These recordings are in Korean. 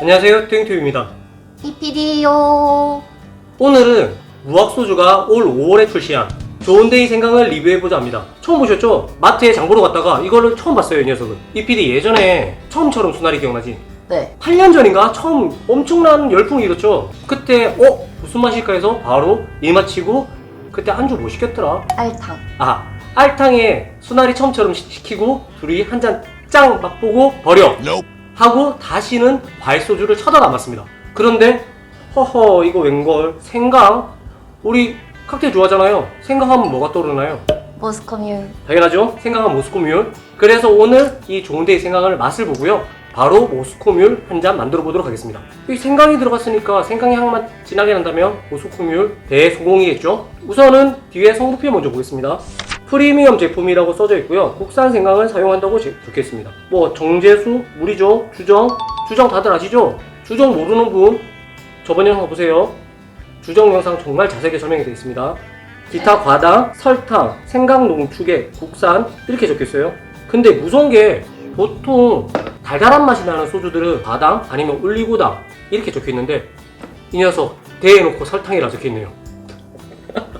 안녕하세요 튜잉튜입니다 이피디요. 오늘은 무학소주가 올 5월에 출시한 좋은데이 생강을 리뷰해보자 합니다 처음 보셨죠? 마트에 장 보러 갔다가 이거를 처음 봤어요 이 녀석은 이 PD 예전에 처음처럼 수나리 기억나지? 네. 8년 전인가 처음 엄청난 열풍이 일었죠 그때 어? 무슨 맛일까 해서 바로 일 마치고 그때 안주 뭐 시켰더라? 알탕. 아 알탕에 수나리 처음처럼 시- 시키고 둘이 한 잔 짱 맛보고 버려 하고 다시는 과일 소주를 쳐다남았습니다. 그런데 허허 이거 웬걸 생강 우리 칵테일 좋아하잖아요. 생강하면 뭐가 떠오르나요? 모스코뮤. 당연하죠. 생강은 모스코뮬. 그래서 오늘 이 좋은데이 생강을 맛을 보고요. 바로 모스코뮬 한 잔 만들어 보도록 하겠습니다. 이 생강이 들어갔으니까 생강 향만 진하게 난다면 모스코뮬 대성공이겠죠. 우선은 뒤에 성분표 먼저 보겠습니다. 프리미엄 제품이라고 써져 있고요. 국산 생강을 사용한다고 제- 적혀 있습니다. 뭐 정제수, 물이죠, 주정, 주정 다들 아시죠? 주정 모르는 분 저번 영상 보세요. 주정 영상 정말 자세하게 설명이 되어 있습니다. 기타 과당, 설탕, 생강 농축액, 국산 이렇게 적혀 있어요. 근데 무서운 게 보통 달달한 맛이 나는 소주들은 과당 아니면 올리고당 이렇게 적혀 있는데 이 녀석 대해놓고 설탕이라 적혀 있네요.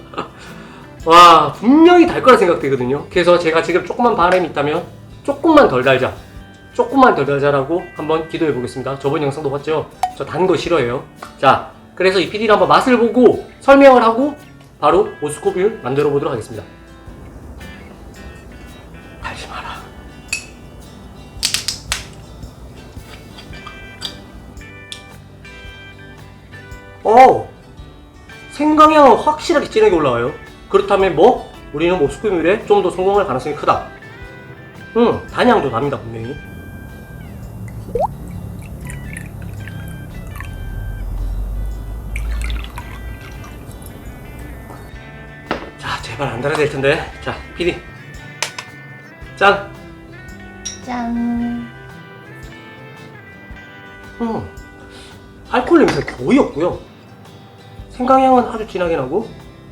와 분명히 달 거라 생각되거든요. 그래서 제가 지금 조금만 바람이 있다면 조금만 덜 달자. 조금만 덜 달자라고 한번 기도해 보겠습니다. 저번 영상도 봤죠? 저 단 거 싫어해요. 자, 그래서 이 PD를 한번 맛을 보고 설명을 하고 바로 모스코빌 만들어 보도록 하겠습니다. 달지 마라. 어, 생강향은 확실하게 진하게 올라와요. 그렇다면 뭐? 우리는 모스코빌에 좀 더 성공할 가능성이 크다. 응, 단향도 납니다, 분명히. 자, 제발 안 달아야 될 텐데. 자, PD. 짠! 짠. 음, 알코올 냄새 거의 없고요. 생강향은 아주 진하게 나고,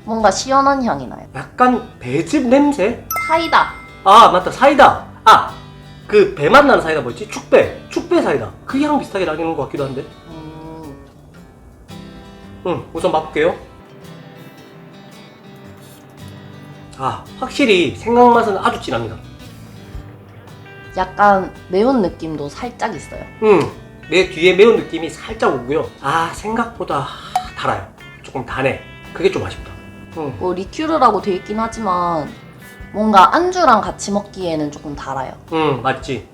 뭔가 시원한 향이 나요. 약간 배즙 냄새? 사이다. 아, 맞다, 사이다. 아, 그 배맛 나는 사이다 뭐였지? 축배. 축배 사이다. 그 향 비슷하게 나는 것 같기도 한데. 음. 응, 우선 맛볼게요. 아, 확실히 생강 맛은 아주 진합니다. 약간 매운 느낌도 살짝 있어요. 응, 내 뒤에 매운 느낌이 살짝 오고요. 아, 생각보다 달아요. 조금 단해. 그게 좀 아쉽다. 응. 뭐 리큐르라고 돼 있긴 하지만 뭔가 안주랑 같이 먹기에는 조금 달아요. 응, 맞지.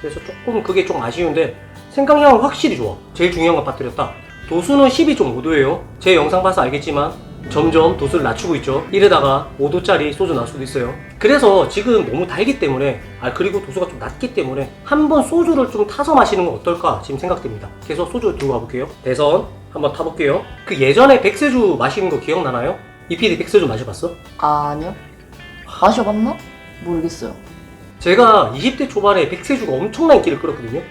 그래서 조금 그게 좀 아쉬운데 생강향은 확실히 좋아. 제일 중요한 건 빠뜨렸다. 도수는 12.5도예요. 제 영상 봐서 알겠지만 점점 도수를 낮추고 있죠. 이러다가 5도짜리 소주 나올 수도 있어요. 그래서 지금 너무 달기 때문에 아 그리고 도수가 좀 낮기 때문에 한번 소주를 좀 타서 마시는 건 어떨까 지금 생각됩니다. 그래서 소주 들고 가볼게요. 대선 한번 타볼게요. 그 예전에 백세주 마시는 거 기억나나요? 이피디 백세주 마셔봤어? 아니요. 마셔봤나? 모르겠어요. 제가 20대 초반에 백세주가 엄청난 인기를 끌었거든요.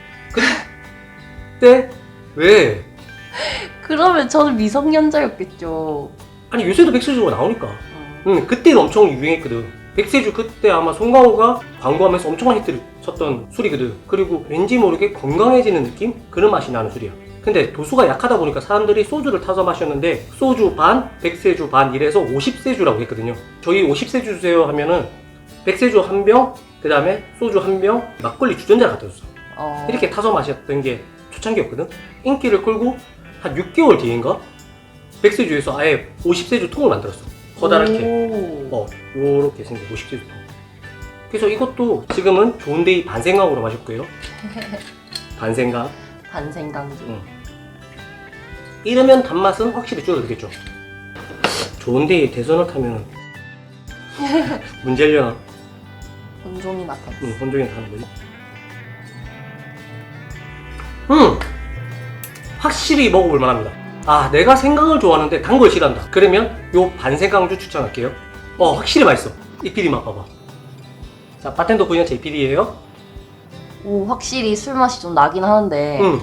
그때 왜? 그러면 저는 미성년자였겠죠. 아니 요새도 백세주가 나오니까. 음. 응, 그때는 엄청 유행했거든. 백세주 그때 아마 송강호가 광고하면서 엄청난 히트를 쳤던 술이거든. 그리고 왠지 모르게 건강해지는 느낌? 그런 맛이 나는 술이야. 근데 도수가 약하다 보니까 사람들이 소주를 타서 마셨는데 소주 반, 백세주 반 이래서 50세주라고 했거든요. 저희 50세주 주세요 하면은 백세주 한 병, 그 다음에 소주 한 병, 막걸리 주전자를 갖다 줬어. 어. 이렇게 타서 마셨던 게 초창기였거든. 인기를 끌고 한 6개월 뒤인가 백세주에서 아예 50세주 통을 만들었어. 커다랗게. 오. 어, 요렇게 생긴 50세주 통. 그래서 이것도 지금은 좋은데이 반생강으로 마실 거예요. 반생강. 반생강주. 응. 이러면 단맛은 확실히 줄어들겠죠. 좋은데이 대선을 타면 문제려나? 본종이 나타났어. 응, 혼종이 타는 거지. 음! 확실히 먹어볼 만합니다. 아, 내가 생강을 좋아하는데 단 걸 싫어한다. 그러면 요 반생강주 추천할게요. 어, 확실히 맛있어. 이 PD 맛 봐봐. 자, 바텐더 9년차 이 PD예요. 오, 확실히 술 맛이 좀 나긴 하는데 음,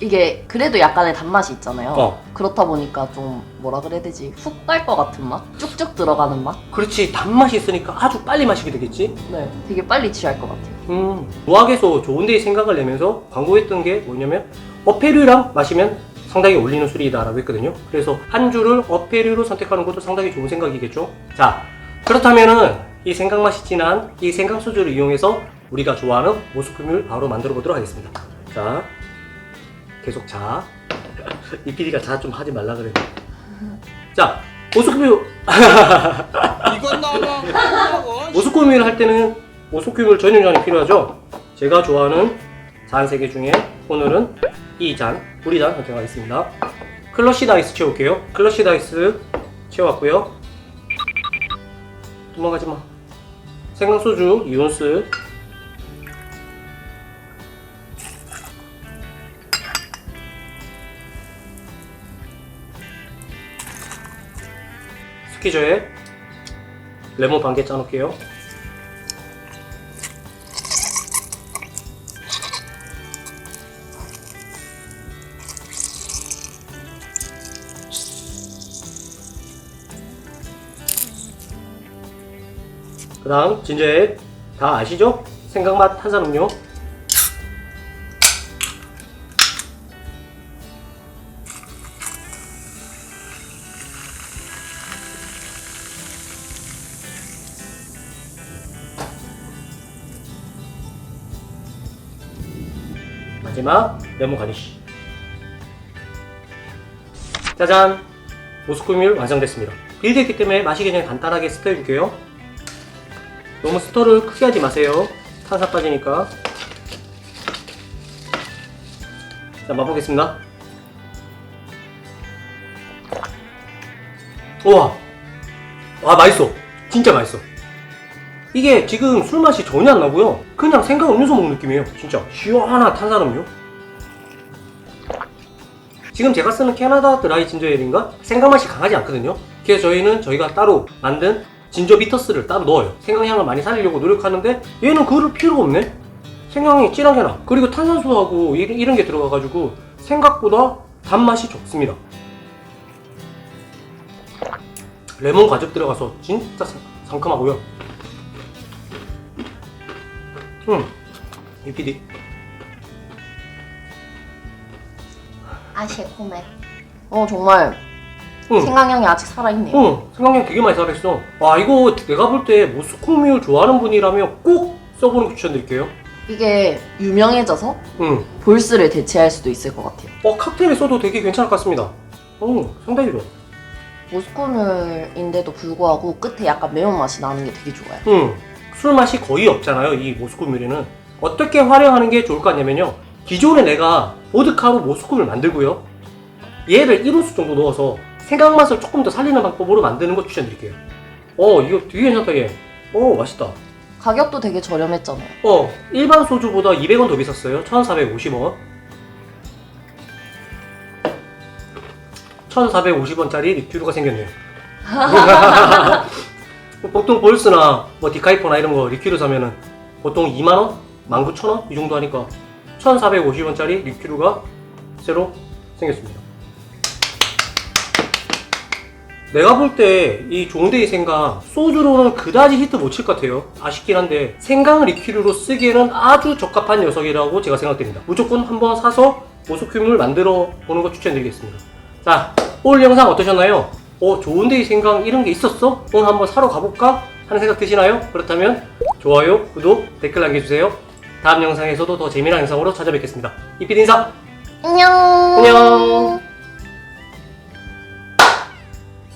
이게 그래도 약간의 단맛이 있잖아요. 어. 그렇다 보니까 좀 뭐라 그래야 되지? 훅 갈 것 같은 맛? 쭉쭉 들어가는 맛? 그렇지 단맛이 있으니까 아주 빨리 마시게 되겠지 네. 되게 빨리 취할 것 같아요. 음 무학에서 좋은데이 생각을 내면서 광고했던 게 뭐냐면 어패류랑 마시면 상당히 어울리는 술이다라고 했거든요 그래서 안주를 어패류로 선택하는 것도 상당히 좋은 생각이겠죠 자 그렇다면은 이 생강 맛이 진한 이 생강 소주를 이용해서 우리가 좋아하는 모스크뮬 바로 만들어 보도록 하겠습니다 자 계속 자 이 PD가 자 좀 하지 말라 그래 자 모스크뮬 이건 너무 모스크뮬 할 때는 모스크뮬 전용잔이 필요하죠. 제가 좋아하는 잔 세 개 중에 오늘은 이 잔, 우리 잔 선택하겠습니다. 클러시 다이스 채울게요. 클러시 다이스 채웠고요. 도망가지 마. 생강소주 2온스. 스키저에 레몬 반 개 짜놓을게요. 그 다음 진저에 다 아시죠? 생강맛 탄산음료 마지막 레몬 가니쉬. 짜잔. 모스크뮬 완성됐습니다. 빌드했기 때문에 마시기 전에 간단하게 스터해줄게요. 너무 스터를 크게 하지 마세요. 탄산 빠지니까. 자 맛보겠습니다. 우와. 와 맛있어. 진짜 맛있어. 이게 지금 술 맛이 전혀 안 나고요. 그냥 생강 음료수 먹는 느낌이에요. 진짜. 시원한 탄산음료 지금 제가 쓰는 캐나다 드라이 진저 에일인가? 생강 맛이 강하지 않거든요. 그래서 저희는 저희가 따로 만든 진저 비터스를 따로 넣어요. 생강향을 많이 살리려고 노력하는데 얘는 그럴 필요가 없네. 생강이 진하게 나. 그리고 탄산수하고 이- 이런 게 들어가가지고 생각보다 단맛이 좋습니다. 레몬 가죽 들어가서 진짜 상- 상큼하고요. 음, 이 PD 아시코메. 어 정말 응. 생강향이 아직 살아있네요. 응, 생강향 되게 많이 살아있어. 와, 이거 내가 볼 때 모스크뮤 좋아하는 분이라면 꼭 써보는 거 추천드릴게요. 이게 유명해져서 응. 볼스를 대체할 수도 있을 것 같아요. 어, 칵테일에 써도 되게 괜찮을 것 같습니다. 응, 상당히 좋아. 모스크뮬인데도 불구하고 끝에 약간 매운맛이 나는 게 되게 좋아요. 응. 술 맛이 거의 없잖아요, 이 모스크뮤리는. 어떻게 활용하는 게 좋을 것 같냐면요. 기존에 내가 보드카로 모스크뮤를 만들고요. 얘를 1호수 정도 넣어서 생강 맛을 조금 더 살리는 방법으로 만드는 거 추천드릴게요. 어, 이거 되게 괜찮다, 얘. 어, 맛있다. 가격도 되게 저렴했잖아요. 어, 일반 소주보다 200원 더 비쌌어요. 1,450원. 1,450원짜리 리큐르가 생겼네요. 보통 볼스나 뭐 디카이퍼나 이런 거 리큐르 사면은 보통 2만원? 19,000원? 이 정도 하니까 1,450원짜리 리큐르가 새로 생겼습니다. 내가 볼 때 이 종대이 생강 소주로는 그다지 히트 못 칠 것 같아요 아쉽긴 한데 생강 리퀴르로 쓰기에는 아주 적합한 녀석이라고 제가 생각됩니다 무조건 한번 사서 모스큐물 만들어 보는 거 추천드리겠습니다 자 오늘 영상 어떠셨나요? 어 좋은데이 생강 이런 게 있었어? 오늘 한번 사러 가볼까? 하는 생각 드시나요? 그렇다면 좋아요, 구독, 댓글 남겨주세요 다음 영상에서도 더 재미난 영상으로 찾아뵙겠습니다. 이피디 인사! 안녕. 안녕.